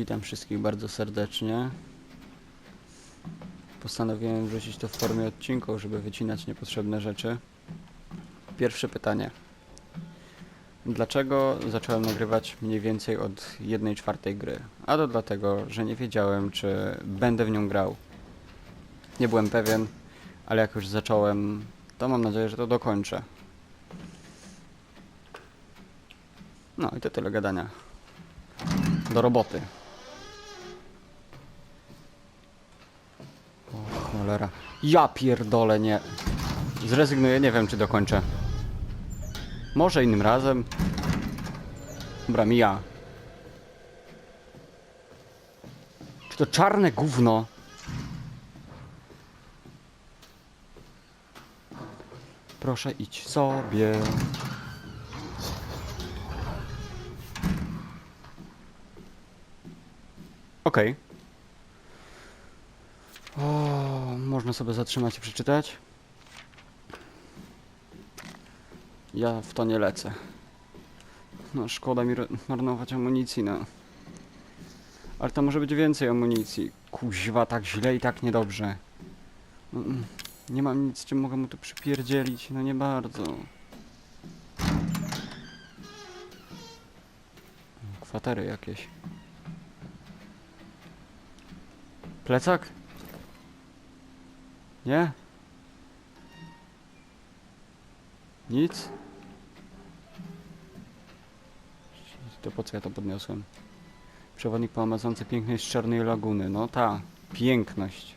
Witam wszystkich bardzo serdecznie. Postanowiłem wrzucić to w formie odcinków, żeby wycinać niepotrzebne rzeczy. Pierwsze pytanie. Dlaczego zacząłem nagrywać mniej więcej od 1 czwartej gry? A to dlatego, że nie wiedziałem, czy będę w nią grał. Nie byłem pewien, ale jak już zacząłem, to mam nadzieję, że to dokończę. No i to tyle gadania. Do roboty. O cholera. Ja pierdolę, nie. Zrezygnuję, nie wiem czy dokończę. Może innym razem. Dobra, mija. Czy to czarne gówno? Proszę idź sobie. Okej. O, można sobie zatrzymać i przeczytać. Ja w to nie lecę. No, szkoda mi marnować amunicji, no. Ale to może być więcej amunicji. Kuźwa, tak źle i tak niedobrze. No, mm, nie mam nic, czym mogę mu tu przypierdzielić. No nie bardzo. Kwatery jakieś. Plecak? Nie? Nic? To po co ja to podniosłem? Przewodnik po Amazonce piękność Czarnej Laguny. No ta, piękność.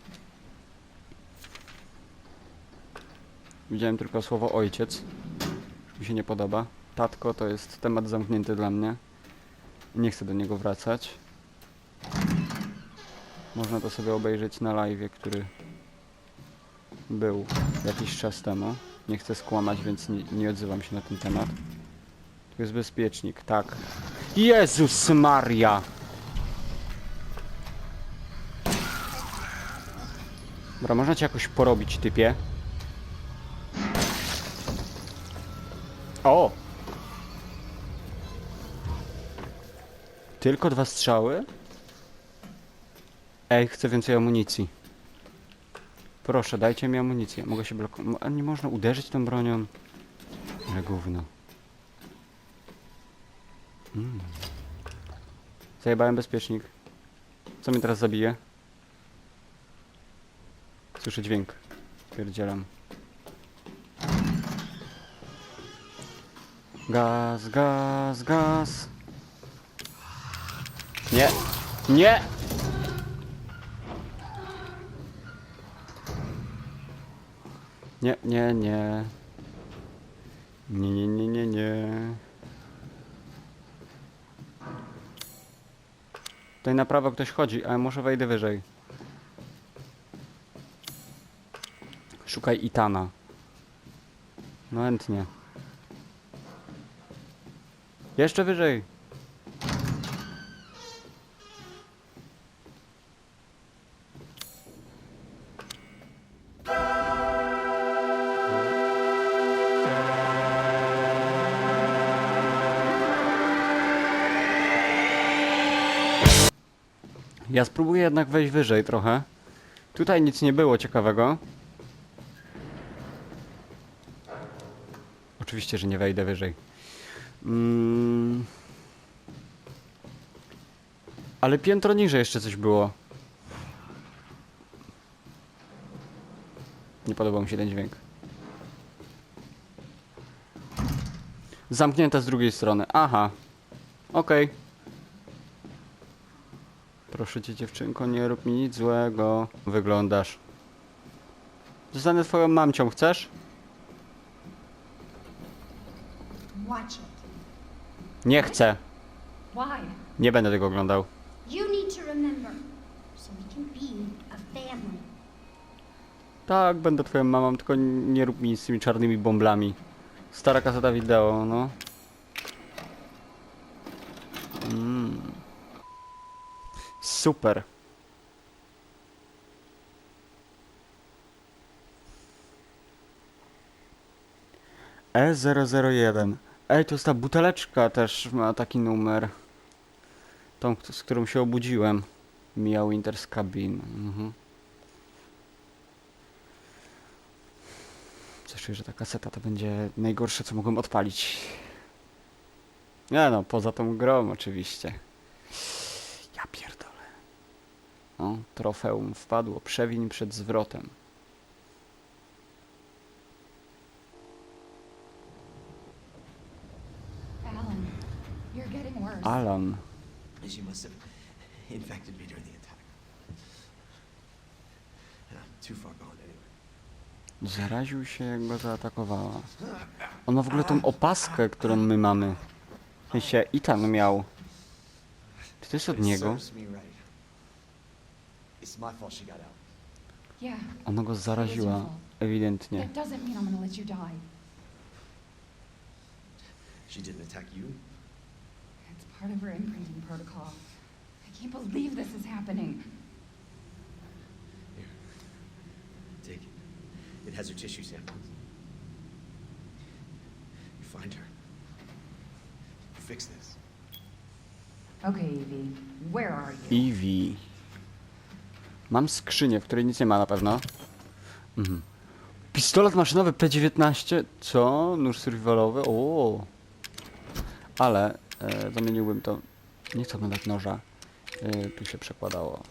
Widziałem tylko słowo ojciec. Mi się nie podoba. Tatko to jest temat zamknięty dla mnie. Nie chcę do niego wracać. Można to sobie obejrzeć na live, który był jakiś czas temu. Nie chcę skłamać, więc nie, nie odzywam się na ten temat. Tu jest bezpiecznik, tak. Jezus Maria! Dobra, można cię jakoś porobić, typie. O! Tylko dwa strzały? Ej, chcę więcej amunicji. Proszę, dajcie mi amunicję. Mogę się blokować. A nie można uderzyć tą bronią? Ale gówno. Mm. Zajebałem bezpiecznik. Co mnie teraz zabije? Słyszę dźwięk. Pierdzielam. Gaz, gaz, gaz. Nie. Nie! Nie, nie, nie. Nie, nie, nie, nie, nie. Tutaj na prawo ktoś chodzi, ale może wejdę wyżej. Szukaj Itana. No chętnie. Jeszcze wyżej. Ja spróbuję jednak wejść wyżej trochę. Tutaj nic nie było ciekawego. Oczywiście, że nie wejdę wyżej. Mm. Ale piętro niżej jeszcze coś było. Nie podobał mi się ten dźwięk. Zamknięte z drugiej strony. Aha. Okej. Proszę cię dziewczynko, nie rób mi nic złego. Wyglądasz. Zostanę twoją mamcią, chcesz? Watch it. Nie chcę. Why? Nie będę tego oglądał. You need to remember, so we can be a family. Tak, będę twoją mamą, tylko nie rób mi z tymi czarnymi bąblami. Stara kaseta wideo, no. Mm. Super. E001. Ej, to jest ta buteleczka też ma taki numer. Tą, z którą się obudziłem. Mia Winter's Cabin. Mhm. Że ta kaseta to będzie najgorsze, co mogłem odpalić. Nie no, poza tą grą oczywiście. Ja pierdolę. O, trofeum wpadło. Przewiń przed zwrotem. Alan, you're getting worse. Alan. She must have infected me during the attack. And I'm too far gone anyway. Zaraził się, jak go zaatakowała. On ma w ogóle tą opaskę, którą my mamy. W sensie, Itan miał. Czy to jest od niego? Serves me right. It's my fault she got out. Yeah. Ona go zaraziła, ewidentnie. That doesn't mean I'm gonna let you die. She didn't attack you. It's part of her imprinting protocol. I can't believe this is happening. Here. Take it. It has her tissue samples. You find her. You fix this. Okay, Evie, where are you? Eevee. Mam skrzynię, w której nic nie ma na pewno. Mhm. Pistolet maszynowy P19. Co? Nóż survivalowy? O. Ale e, zamieniłbym to. Nie chcę oglądać noża. E, tu się przekładało.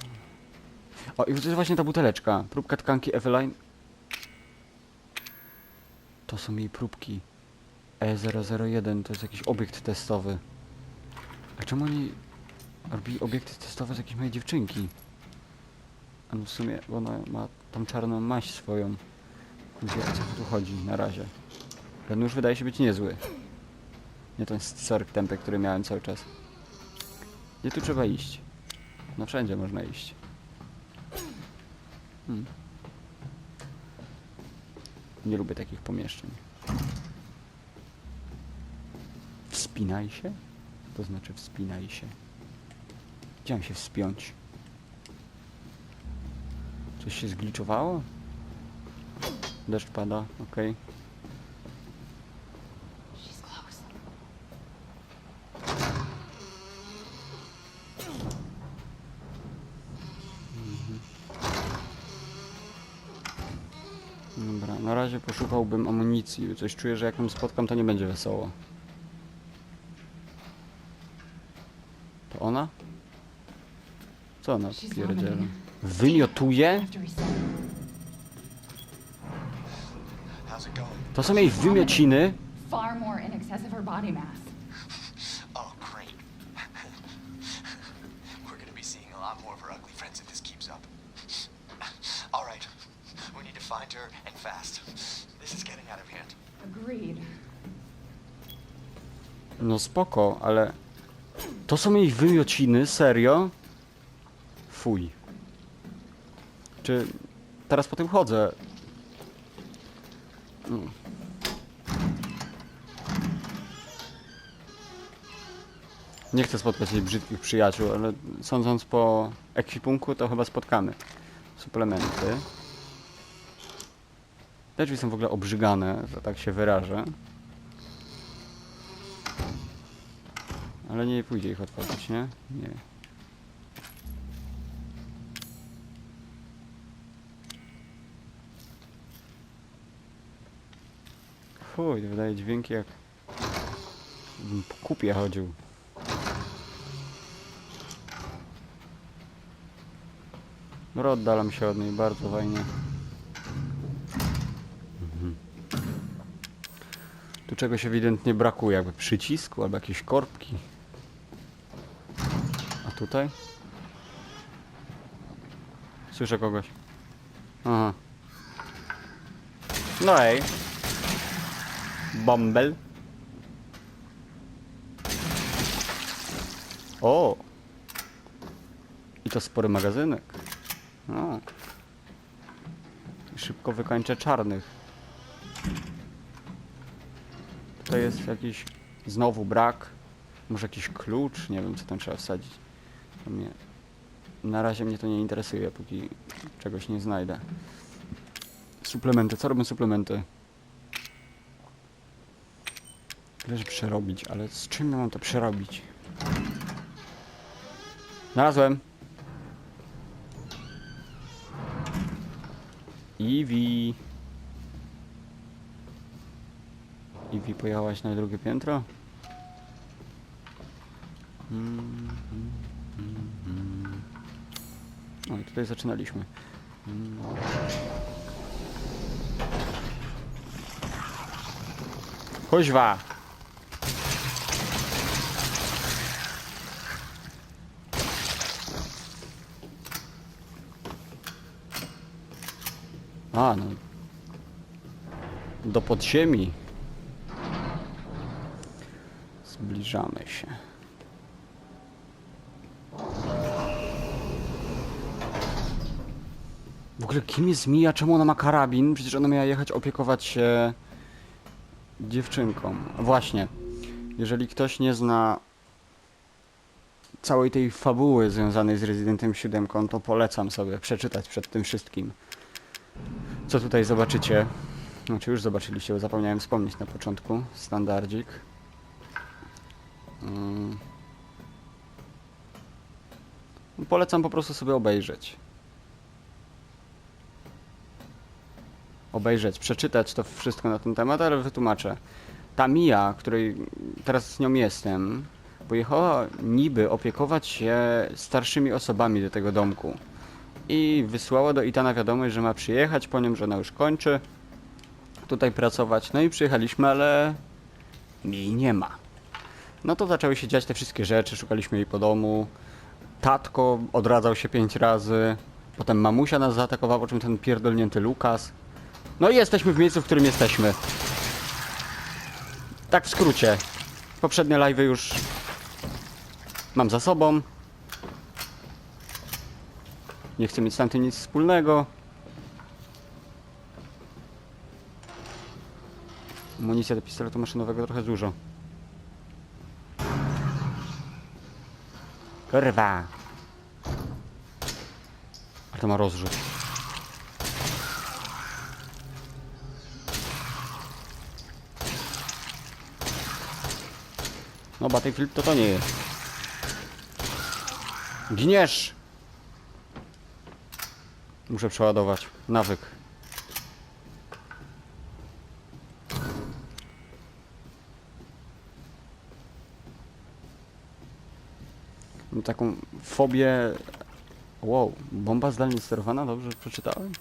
O, i to jest właśnie ta buteleczka. Próbka tkanki Eveline. To są jej próbki. E001 to jest jakiś obiekt testowy. A czemu oni robi obiekty testowe z jakiejś mojej dziewczynki? A no w sumie, ona ma tą czarną maść swoją. Więc o co tu chodzi na razie. Ale nóż wydaje się być niezły. Nie ten scork tempy, który miałem cały czas. Gdzie tu trzeba iść? No wszędzie można iść. Hmm. Nie lubię takich pomieszczeń. Wspinaj się? To znaczy wspinaj się. Mam się wspiąć? Coś się zgliczowało? Deszcz pada, okej. Close. Dobra, na razie poszukałbym amunicji. Coś czuję, że jak ją spotkam, to nie będzie wesoło. To ona? Co ona pierdziela? Wymiotuje? To są jej wymiociny? far more in excess of her body mass. Oh, great. We're gonna be seeing a lot more of her ugly friends if this keeps up. All right. We need to find her and fast. This is getting out of hand. Agreed. No spoko, ale... To są jej wymiociny? Serio? Fuj. Czy... Teraz po tym chodzę. Mm. Nie chcę spotkać jej brzydkich przyjaciół, ale sądząc po ekwipunku, to chyba spotkamy. Suplementy. Te drzwi są w ogóle obrzygane, że tak się wyrażę. Ale nie pójdzie ich otworzyć, nie? Nie. To wydaje dźwięki jak... po kupie chodził. Dobra, oddalam się od niej bardzo fajnie. Mhm. Tu czegoś ewidentnie brakuje, jakby przycisku albo jakieś korbki. A tutaj? Słyszę kogoś. Aha. No ej. Bumble. O! I to spory magazynek. O. I szybko wykańczę czarnych. Tutaj jest jakiś znowu brak. Może jakiś klucz? Nie wiem co tam trzeba wsadzić. To mnie... Na razie mnie to nie interesuje, póki czegoś nie znajdę. Suplementy. Co robią suplementy? Że przerobić, ale z czym mam to przerobić? Znalazłem. Iwi. Iwi, pojechałaś na drugie piętro? Mm, mm, mm. O, i tutaj zaczynaliśmy. Mm. A, no. Do podziemi. Zbliżamy się. W ogóle kim jest Mija? Czemu ona ma karabin? Przecież ona miała jechać opiekować się dziewczynką. Właśnie. Jeżeli ktoś nie zna całej tej fabuły związanej z Rezydentem 7, to polecam sobie przeczytać przed tym wszystkim. Co tutaj zobaczycie? Znaczy już zobaczyliście, bo zapomniałem wspomnieć na początku. Standardzik. Mm. Polecam po prostu sobie obejrzeć. Obejrzeć, przeczytać to wszystko na ten temat, ale wytłumaczę. Ta Mia, której teraz z nią jestem, pojechała niby opiekować się starszymi osobami do tego domku. I wysłała do Itana wiadomość, że ma przyjechać po nią, że ona już kończy tutaj pracować. No i przyjechaliśmy, ale jej nie ma. No to zaczęły się dziać te wszystkie rzeczy, szukaliśmy jej po domu. Tatko odradzał się pięć razy. Potem mamusia nas zaatakowała, po czym ten pierdolnięty Lukas. No i jesteśmy w miejscu, w którym jesteśmy. Tak w skrócie. Poprzednie live'y już mam za sobą. Nie chcę mieć z tamtym nic wspólnego. Amunicja do pistoletu maszynowego trochę dużo. Kurwa. Ale to ma rozrzut. No Battlefield to to nie jest. Giniesz! Muszę przeładować. Nawyk. Mam taką fobię. Wow, bomba zdalnie sterowana? Dobrze przeczytałem?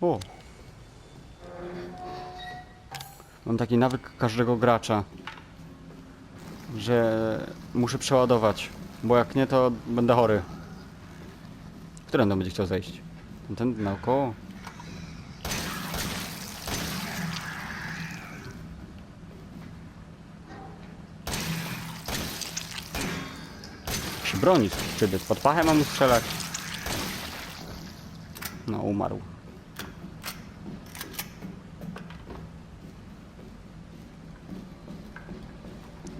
O. Mam taki nawyk każdego gracza, że muszę przeładować, bo jak nie, to będę chory. Którędy będzie chciał zejść? Ten, naokoło? Się broni, czybyt. Pod pachę mam strzelać. No, umarł.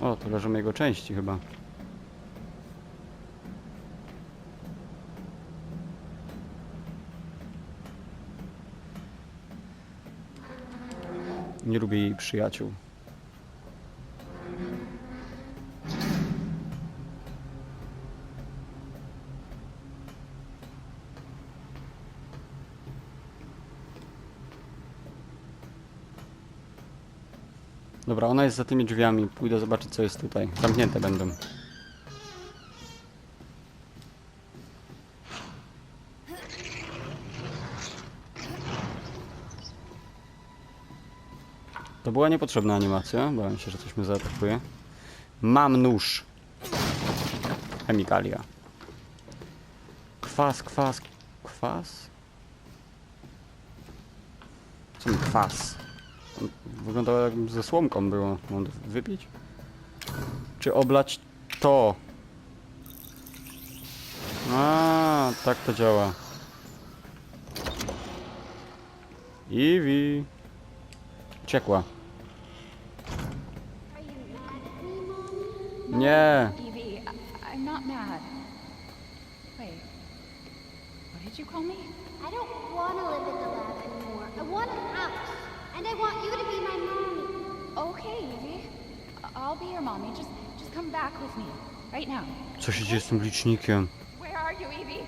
O, to leżą jego części chyba. Nie lubię jej przyjaciół. Dobra, ona jest za tymi drzwiami. Pójdę zobaczyć, co jest tutaj. Zamknięte będą. Była niepotrzebna animacja. Bałem się, że coś mnie zaatakuje. Mam nóż. Chemikalia. Kwas, kwas, kwas? Co mi kwas? Wyglądało jakby ze słomką było. Mam wypić? Czy oblać to? A, tak to działa. Iwi. Uciekła. Are you mad at me, Mommy? Nie. Evie, I- I'm not mad. Wait. What did you call me? I don't want to live in the lab anymore. I want a house. And I want you to be my mommy. Okay, Evie. I- I'll be your mommy. Just just come back with me. Right now. Co się dzieje z tym licznikiem? Where are you, Evie?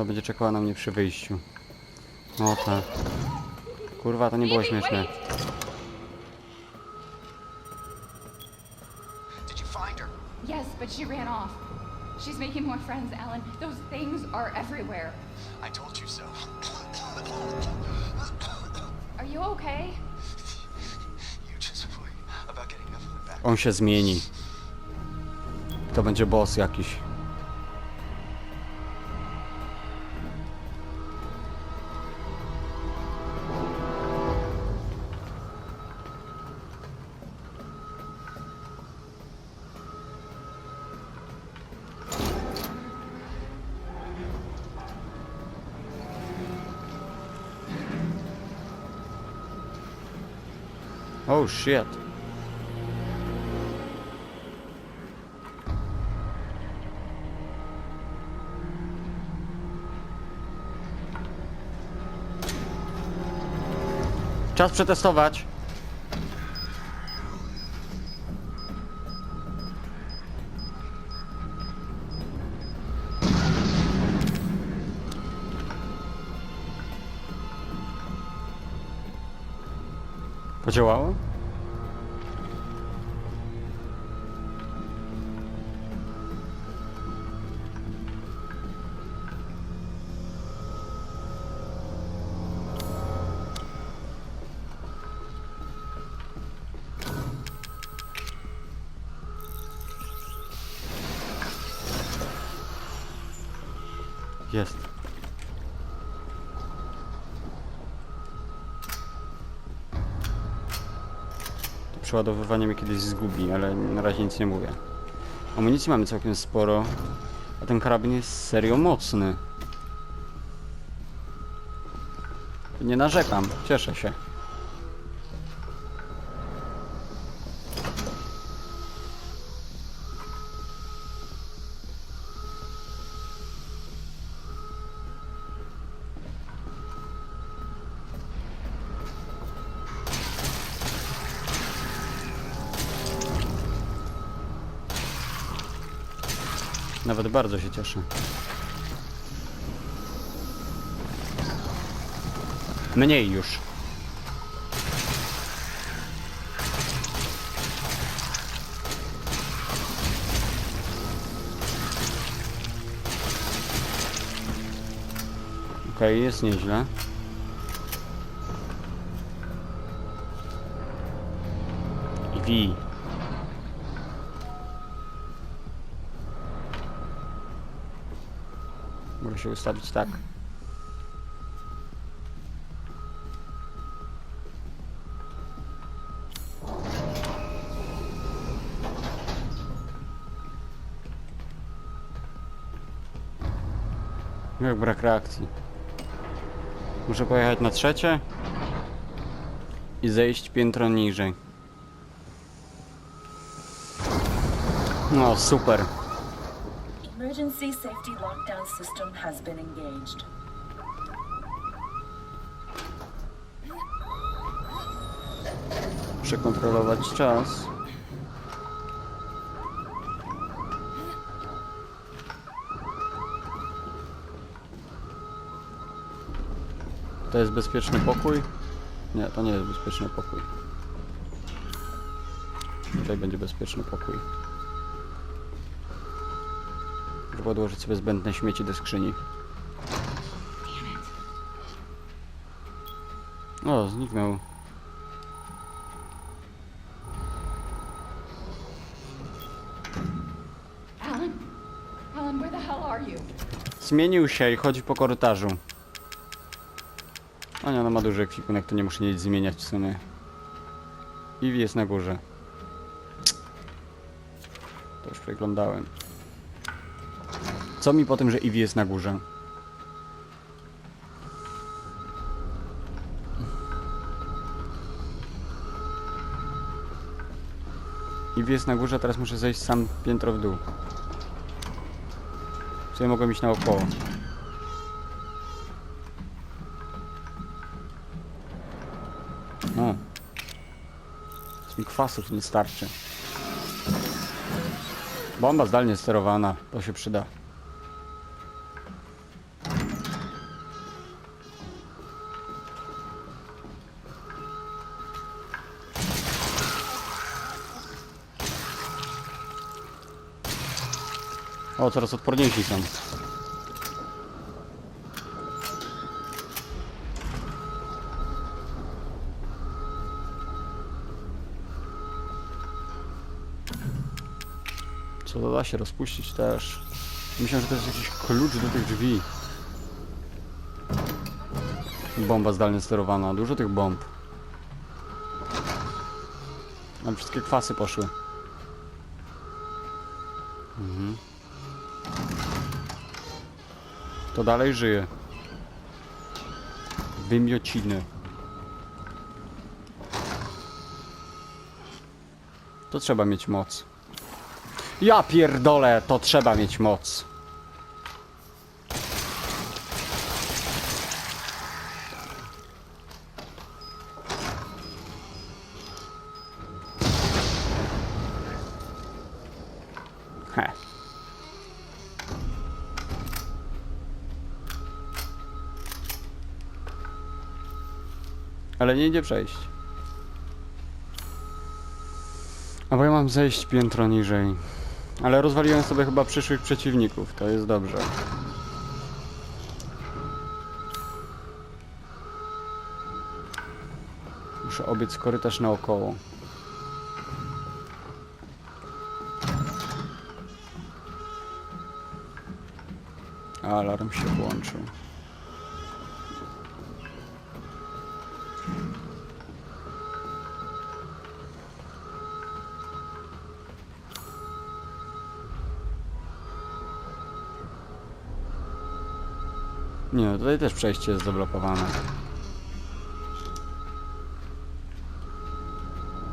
Ona będzie czekała na mnie przy wyjściu. No tak. Kurwa, to nie było śmieszne. wait! Did you find her? Yes, but she ran off. She's making more friends, Alan. Those things are everywhere. I told you so. Are you okay? you just worry about getting back. On się zmieni. To będzie boss jakiś. Shit. Czas przetestować. Podziałało? To przeładowywanie mnie kiedyś zgubi, ale na razie nic nie mówię. Amunicji mamy całkiem sporo, a ten karabin jest serio mocny. Nie narzekam, cieszę się. Nawet bardzo się cieszę. Mniej już. Okej, jest nieźle. I się ustawić tak. Jak brak reakcji. Muszę pojechać na trzecie i zejść piętro niżej. No super. Emergency safety lockdown system has been engaged. Muszę kontrolować czas. To jest bezpieczny pokój? Nie, to nie jest bezpieczny pokój. Tutaj będzie bezpieczny pokój. Muszę podłożyć sobie zbędne śmieci do skrzyni. O, zniknął. Zmienił się i chodzi po korytarzu. A nie, ona ma duży ekwipunek, to nie muszę nic zmieniać w sumie. Ivy jest na górze. To już przeglądałem. Co mi po tym, że Ivy jest na górze? Ivy jest na górze, teraz muszę zejść sam piętro w dół. Czyli mogłem iść naokoło. O. Z mi kwasów nie starczy. Bomba zdalnie sterowana, to się przyda. O, coraz odporniejsi są. Co to da się rozpuścić też. Myślę, że to jest jakiś klucz do tych drzwi. Bomba zdalnie sterowana. Dużo tych bomb. Nam wszystkie kwasy poszły. To dalej żyje. Wymiociny. To trzeba mieć moc. Ja pierdolę, to trzeba mieć moc. Ale nie idzie przejść. A bo ja mam zejść piętro niżej. Ale rozwaliłem sobie chyba przyszłych przeciwników, to jest dobrze. Muszę obiec korytarz naokoło. Alarm się włączył. Nie, tutaj też przejście jest zablokowane.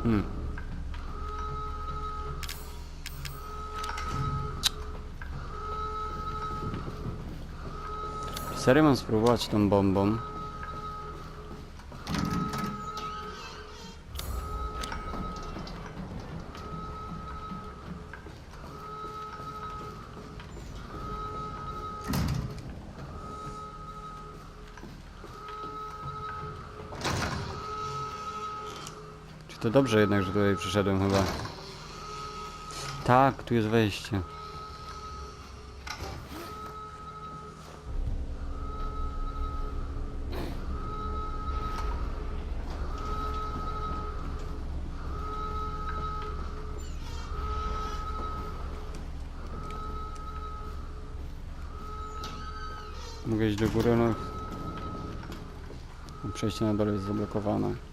Hmm. Serio mam spróbować tą bombą? Dobrze jednak, że tutaj przyszedłem chyba? Tak, tu jest wejście. Mogę iść do góry, no. Przejście na dole jest zablokowane.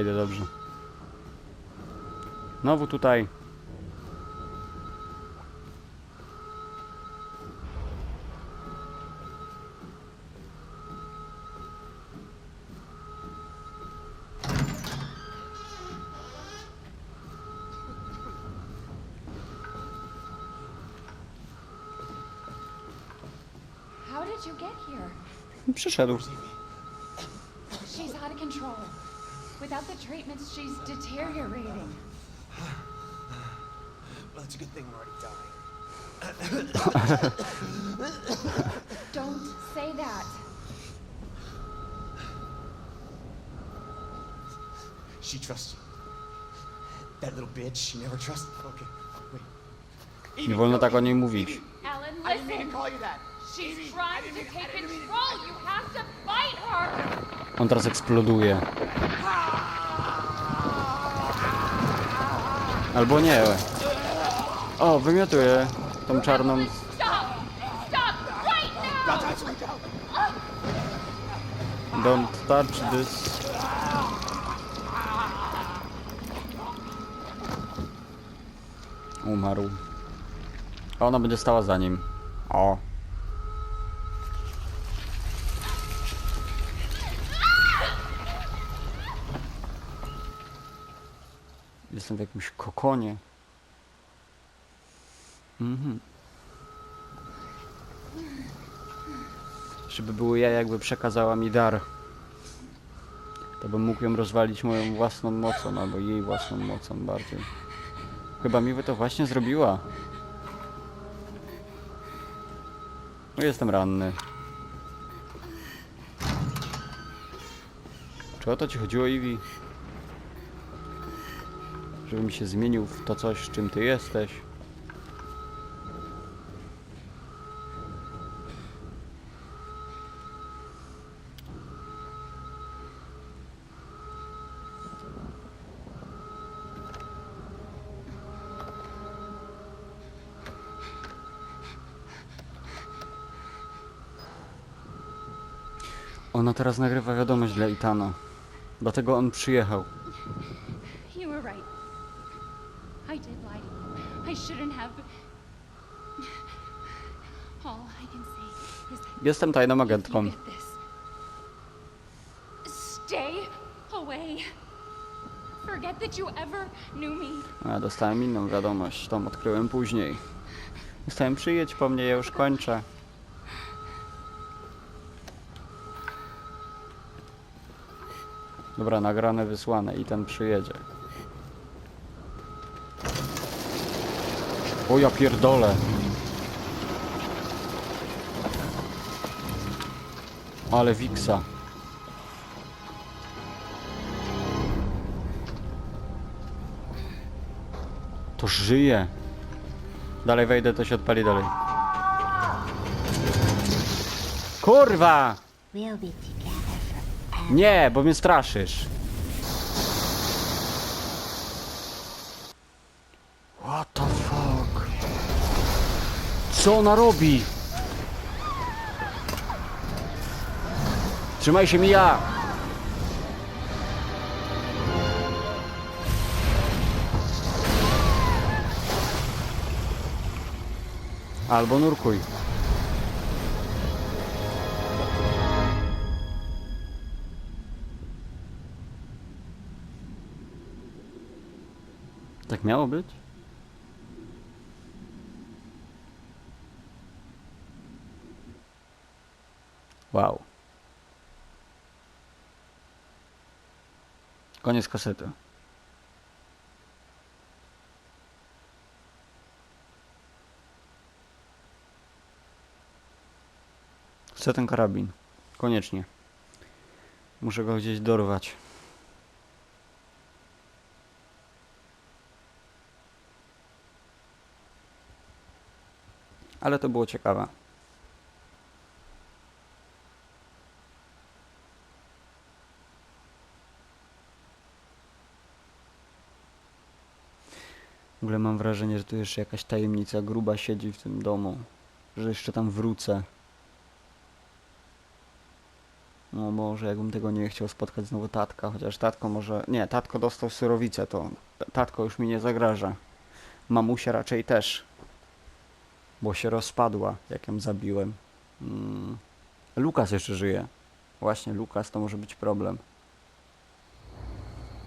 Idę dobrze. Znowu tutaj. Przyszedł. Treatments, she's deteriorating. Well, it's a good thing we're already dying. Don't say that. She trusts you. That little bitch, she never trusts. Okay, wait. Nie wolno tak o niej mówić. Alan, I didn't mean listen. to call you that. She's Evie, trying to mean- take control. You have to fight her. On teraz eksploduje. Ah! Albo nie. O, wymiotuje tą czarną. Don't touch this. Umarł. Ona będzie stała za nim. O. Jestem w jakimś kokonie. Mhm. Żeby było ja, jakby przekazała mi dar. To bym mógł ją rozwalić moją własną mocą, albo jej własną mocą bardziej. Chyba mi by to właśnie zrobiła. No jestem ranny. Czy o to ci chodziło, Iwi? Żebym się zmienił w to coś, czym ty jesteś? Ona teraz nagrywa wiadomość dla Itana. Dlatego on przyjechał. You were right. I did lie to you. I shouldn't have. All I can say is that Jestem tajną if you agentką. get this, stay away. Forget that you ever knew me. A dostałem inną wiadomość, tą odkryłem później. Dostałem przyjedź po mnie, ja już kończę. Dobra, nagrane, wysłane i ten przyjedzie. O ja pierdolę. Ale wiksa. To żyje. Dalej wejdę, to się odpali dalej. Kurwa! Nie, bo mnie straszysz. What the fuck? Co ona robi? Trzymaj się mi ja! Albo nurkuj. Tak miało być? Wow. Koniec kasety. Chcę ten karabin. Koniecznie. Muszę go gdzieś dorwać. Ale to było ciekawe. Mam wrażenie, że tu jeszcze jakaś tajemnica gruba siedzi w tym domu. Że jeszcze tam wrócę. No może jakbym tego nie chciał spotkać znowu tatka, chociaż tatko może... Nie, tatko dostał surowicę, to tatko już mi nie zagraża. Mamusia raczej też. Bo się rozpadła, jak ją zabiłem. Mm. Lukas jeszcze żyje. Właśnie, Lukas to może być problem.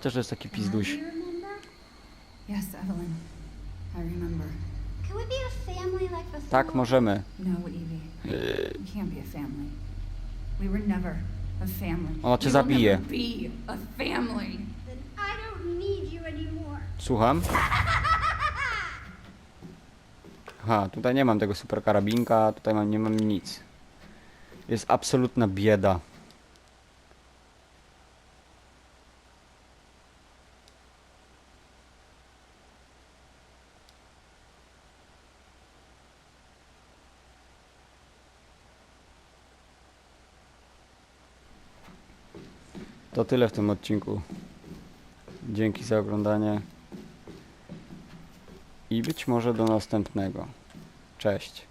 Też jest taki pizduś. Yes, Evelyn. I remember. Can we be a family like before? Tak, możemy. No, Evie. We can't be a family. We were never a family. Ona cię We will zabije. never be a family. Then I don't need you anymore. Słucham? Aha, tutaj nie mam tego super karabinka, tutaj mam, nie mam nic. Jest absolutna bieda. To tyle w tym odcinku. Dzięki za oglądanie. I być może do następnego. Cześć.